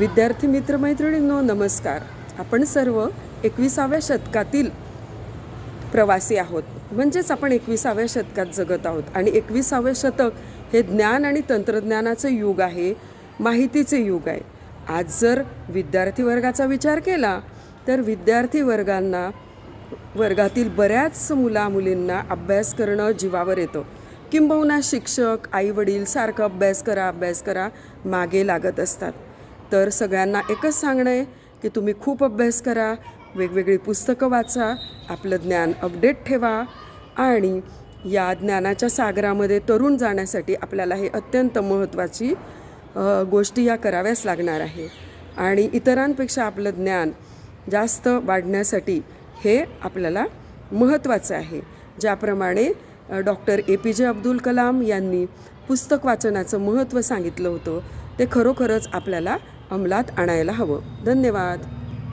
विद्यार्थी मित्रमैत्रिणींनो नमस्कार. आपण सर्व एकविसाव्या शतकातील प्रवासी आहोत. म्हणजेच आपण एकविसाव्या शतकात जगत आहोत. आणि एकविसावे शतक हे ज्ञान आणि तंत्रज्ञानाचं युग आहे माहितीचे युग आहे. आज जर विद्यार्थी वर्गाचा विचार केला तर विद्यार्थी वर्गांना वर्गातील बऱ्याच मुला मुलींना अभ्यास करणं जीवावर येतं. किंबहुना शिक्षक आईवडील सारखं अभ्यास करा अभ्यास करा मागे लागत असतात. तर सगळ्यांना एकच सांगणं आहे की तुम्ही खूप अभ्यास करा वेगवेगळी पुस्तकं वाचा आपलं ज्ञान अपडेट ठेवा आणि या ज्ञानाच्या सागरामध्ये तरुण जाण्यासाठी आपल्याला हे अत्यंत महत्त्वाची गोष्टी या कराव्याच लागणार आहे. आणि इतरांपेक्षा आपलं ज्ञान जास्त वाढण्यासाठी हे आपल्याला महत्त्वाचं आहे. ज्याप्रमाणे डॉक्टर ए पी जे अब्दुल कलाम यांनी पुस्तक वाचनाचं महत्त्व सांगितलं होतं ते खरोखरच आपल्याला अंमलात आणायला हवं. धन्यवाद.